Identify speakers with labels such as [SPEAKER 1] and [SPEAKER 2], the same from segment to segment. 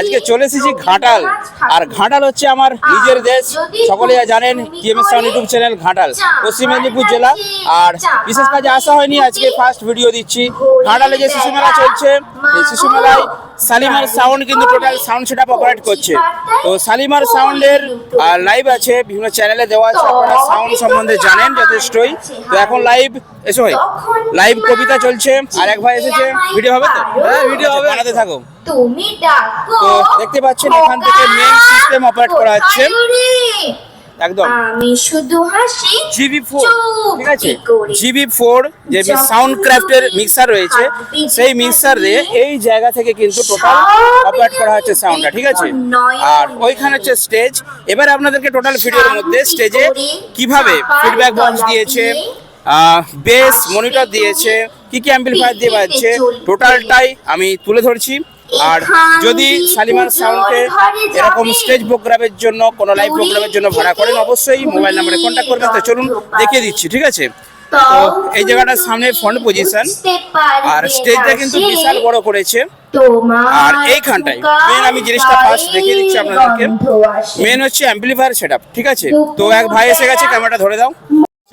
[SPEAKER 1] আজকে চলে এসেছি ঘাটাল। আর ঘাটাল হচ্ছে আমার নিজের দেশ। সকলে জানেন ইউটিউব চ্যানেল ঘাটাল, পশ্চিম মেদিনীপুর জেলা। আর বিশেষ কাজে আসা হয়নি, আজকে ফার্স্ট ভিডিও দিচ্ছি। ঘাটালে যে শিশু মেলা চলছে, এই শিশু মেলায় সালিমার সাউন্ড কিন্তু টোটাল সাউন্ড সেট অপারেট করছে। তো সালিমার সাউন্ডের লাইভ আছে বিভিন্ন চ্যানেলে দেওয়া আছে। আপনারা সাউন্ড সম্বন্ধে জানেন যথেষ্টই। তো এখন লাইভ এসো ভাই লাইভ কবিতা চলছে। আর এক ভাই এসেছে। ভিডিও হবে তো? হ্যাঁ ভিডিও হবে। বানাতে থাকো।
[SPEAKER 2] তুমি ডাকো
[SPEAKER 1] তো দেখতে পাচ্ছেন এখান থেকে মেন সিস্টেম অপারেট করা হচ্ছে। একদম।
[SPEAKER 2] আমি শুধু হাসি
[SPEAKER 1] জিবি ফোর ঠিক আছে? জিবি ফোর যে সাউন্ড ক্রাফটের মিক্সার রয়েছে সেই মিক্সার এই জায়গা থেকে কিন্তু টোটাল অপারেট করা হচ্ছে সাউন্ডটা ঠিক আছে? আর ওইখানে হচ্ছে স্টেজ এবারে আপনাদেরকে টোটাল ভিডিওর মধ্যে স্টেজে কীভাবে ফিডব্যাক বক্স দিয়েছে বেস মনিটর দিয়েছে কি কি অ্যাম্পলিফায়ার দিয়ে বাজছে টোটালটাই আমি তুলে ধরছি। আর যদি শালিমার সাউন্ডকে এরকম স্টেজ প্রোগ্রামের জন্য কোনো লাইভ প্রোগ্রামের জন্য ভাড়া করেন অবশ্যই মোবাইল নাম্বারে কন্ট্যাক্ট করবেন। তো চলুন দেখিয়ে দিচ্ছি ঠিক আছে? তো এই জায়গাটার সামনে ফ্রন্ট পজিশন আর স্টেজটা কিন্তু বিশাল বড় করেছে। আর এইখানটায় মেন আমি জিনিসটা ফার্স্ট দেখিয়ে দিচ্ছি আপনাদেরকে। মেন হচ্ছে অ্যাম্পলিফায়ার সেটআপ ঠিক আছে? তো এক ভাই এসে গেছে ক্যামেরাটা ধরে দাও।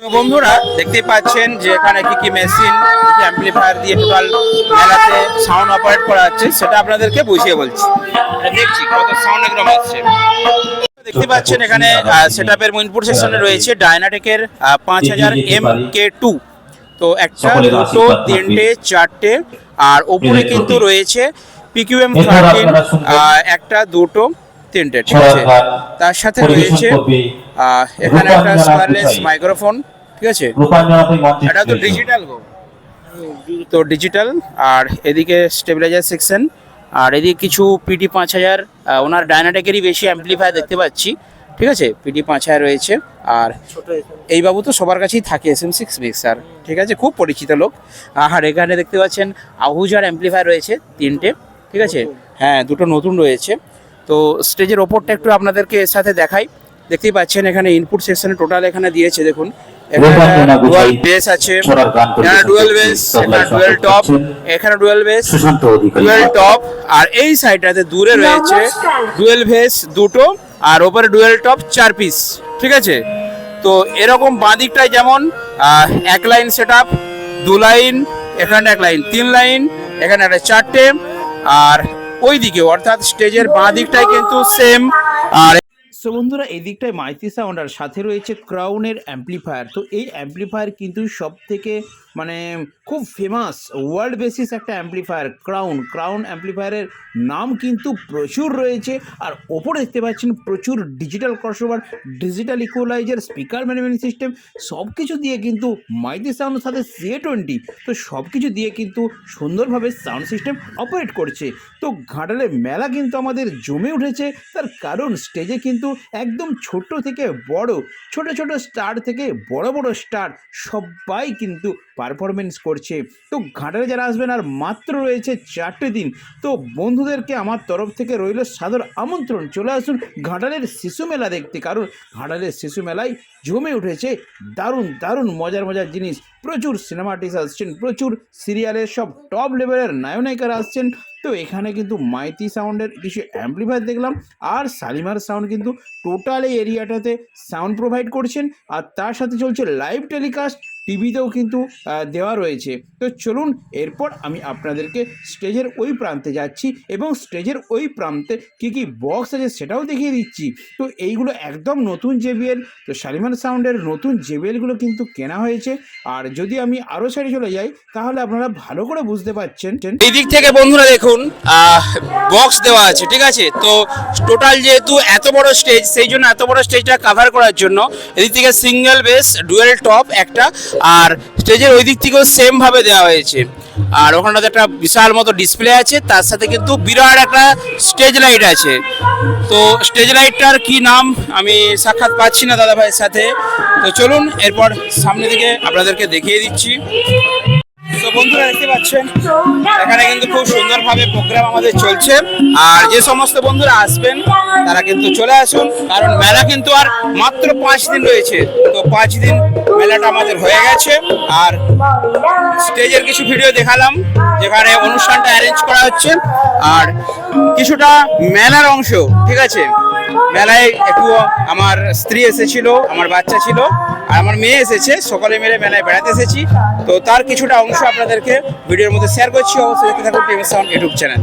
[SPEAKER 1] বন্ধুরা দেখতে পাচ্ছেন যে এখানে কি কি মেশিন কি অ্যাম্পলিফায়ার দিয়ে টোটাল মেলাতে সাউন্ড অপারেট করা হচ্ছে সেটা আপনাদেরকে বুঝিয়ে বলছি। দেখছি কত সাউন্ড একদম আসছে দেখতে পাচ্ছেন এখানে সেটআপের ইনপুট সেকশনে রয়েছে ডায়নাটেকের পাঁচ হাজার এম কে টু তো একটা দুটো তিনটে চারটে আর ওপরে কিন্তু রয়েছে পিকিউএম থার্টিন একটা দুটো তিনটে ঠিক আছে? তার সাথে রয়েছে এখানে একটা স্কয়ারলেস মাইক্রোফোন ঠিক আছে? এটা তো ডিজিটাল গো। তো ডিজিটাল আর এদিকে স্টেবিলাইজার সেকশন আর এদিকে কিছু পিটি পাঁচ হাজার ওনার ডায়নাটেকেরই বেশি অ্যাম্পলিফায়ার দেখতে পাচ্ছি ঠিক আছে? পিটি পাঁচ হাজার রয়েছে আর এই বাবু তো সবার কাছেই থাকে এস এম সিক্স মিক্সার ঠিক আছে? খুব পরিচিত লোক। আর এখানে দেখতে পাচ্ছেন আহুজার অ্যাম্পলিফায়ার রয়েছে তিনটে ঠিক আছে? হ্যাঁ দুটো নতুন রয়েছে। তো স্টেজের ওপরটা একটু আপনাদেরকে এর সাথে দেখাই। দেখতেই পাচ্ছেন এখানে ইনপুট সেকশনে টোটাল এখানে দিয়েছে দেখুন। ডুয়াল বেস আছে। এখানে ডুয়াল বেস এখানে ডুয়াল টপ এখানে dual bass
[SPEAKER 3] Sushanta
[SPEAKER 1] dual top আর এই সাইডটাতে দূরে রয়েছে
[SPEAKER 2] নমস্কার।
[SPEAKER 1] ডুয়েল ভেস দুটো আর ওপরে ডুয়েল টপ চার পিস ঠিক আছে? তো এরকম বাঁদিকটায় যেমন এক লাইন সেট আপ দু লাইন এখানে এক লাইন তিন লাইন এখানে একটা চারটে আর ওই দিকে অর্থাৎ স্টেজের বাঁ দিকটায় কিন্তু সেম আর সো বন্ধুরা, এই দিকটায় মাইতি সাউন্ড আর সাথে রয়েছে ক্রাউনের অ্যাম্পলিফায়ার তো এই অ্যাম্পলিফায়ার কিন্তু সব থেকে মানে খুব ফেমাস ওয়ার্ল্ড বেসিস একটা অ্যাম্পলিফায়ার ক্রাউন ক্রাউন অ্যাম্পলিফায়ারের নাম কিন্তু প্রচুর রয়েছে। আর ওপরে দেখতে পাচ্ছেন প্রচুর digital crossover digital equalizer speaker management system সব কিছু দিয়ে কিন্তু মাইতি সাউন্ডের সাথে সি টোয়েন্টি তো সব কিছু দিয়ে কিন্তু সুন্দরভাবে সাউন্ড সিস্টেম অপারেট করছে। তো ঘাটালে মেলা কিন্তু আমাদের জমে উঠেছে। তার কারণ স্টেজে কিন্তু একদম ছোট থেকে বড়, ছোট ছোট স্টার থেকে বড় বড় স্টার সবাই কিন্তু পারফরমেন্স করছে। তো ঘাটালে যারা আসবেন, আর মাত্র রয়েছে চারটে দিন, তো বন্ধুদেরকে আমার তরফ থেকে রইল সাদর আমন্ত্রণ। চলে আসুন ঘাটালের শিশু মেলা দেখতে, কারণ ঘাটালের শিশু মেলায় জমে উঠেছে দারুণ দারুণ মজার মজার জিনিস। প্রচুর সিনেমা আর্টিস্ট আসছেন, প্রচুর সিরিয়ালের সব টপ লেভেলের নায়নায়িকারা আসছেন। তো এখানে কিন্তু মাইতি সাউন্ডের কিছু অ্যাম্পলিফায়ার দেখলাম, আর সালিমার সাউন্ড কিন্তু টোটাল এই এরিয়াটাতে সাউন্ড প্রোভাইড করছেন। আর তার সাথে চলছে লাইভ টেলিকাস্ট টিভিতেও কিন্তু দেওয়া রয়েছে। তো চলুন, এরপর আমি আপনাদেরকে স্টেজের ওই প্রান্তে যাচ্ছি এবং স্টেজের ওই প্রান্তে কী কী বক্স আছে সেটাও দেখিয়ে দিচ্ছি। তো এইগুলো একদম নতুন জেবিএল তো শালিমার সাউন্ডের নতুন জেবিএলগুলো কিন্তু কেনা হয়েছে। আর যদি আমি আরও সাইডে চলে যাই, তাহলে আপনারা ভালো করে বুঝতে পারছেন। এই দিক থেকে বন্ধুরা দেখুন বক্স দেওয়া আছে, ঠিক আছে? তো টোটাল যেহেতু এত বড় স্টেজ সেই জন্য এত বড় স্টেজটা কাভার করার জন্য, এদিক থেকে সিঙ্গেল বেস ডুয়েল টপ একটা আর স্টেজের ওই দিক থেকেও সেম ভাবে দেওয়া হয়েছে। আর ওখানটাতে একটা বিশাল মতো ডিসপ্লে আছে, তার সাথে কিন্তু বিরাট একটা স্টেজ লাইট আছে। তো স্টেজ লাইটটার কি নাম আমি সাক্ষাৎ পাচ্ছি না দাদা ভাইয়ের সাথে। তো চলুন, এরপর সামনে দিকে আপনাদেরকে দেখিয়ে দিচ্ছি। বন্ধুরা, দেখতে পাচ্ছেন, এখানে কিন্তু খুব সুন্দরভাবে প্রোগ্রাম আমাদের চলছে। আর যে সমস্ত বন্ধুরা আসবেন, তারা কিন্তু চলে আসুন। কারণ মেলা কিন্তু আর মাত্র পাঁচ দিন রয়েছে। তো পাঁচ দিন মেলাটা আমাদের হয়ে গেছে। আর স্টেজের কিছু ভিডিও দেখালাম, যেখানে অনুষ্ঠানটা অ্যারেঞ্জ করা হচ্ছে। আর কিছুটা মেলার অংশ, ঠিক আছে? মেলায় একটু আমার স্ত্রী এসেছিল, আমার বাচ্চা ছিল, আর আমার মেয়ে এসেছে। সকলে মিলে মেলায় বেড়াতে এসেছি। তো তার কিছুটা অংশ আপনাদেরকে ভিডিওর মধ্যে শেয়ার করছি। অবশ্যই দেখতে থাকুন টিভি সাউন্ড ইউটিউব চ্যানেল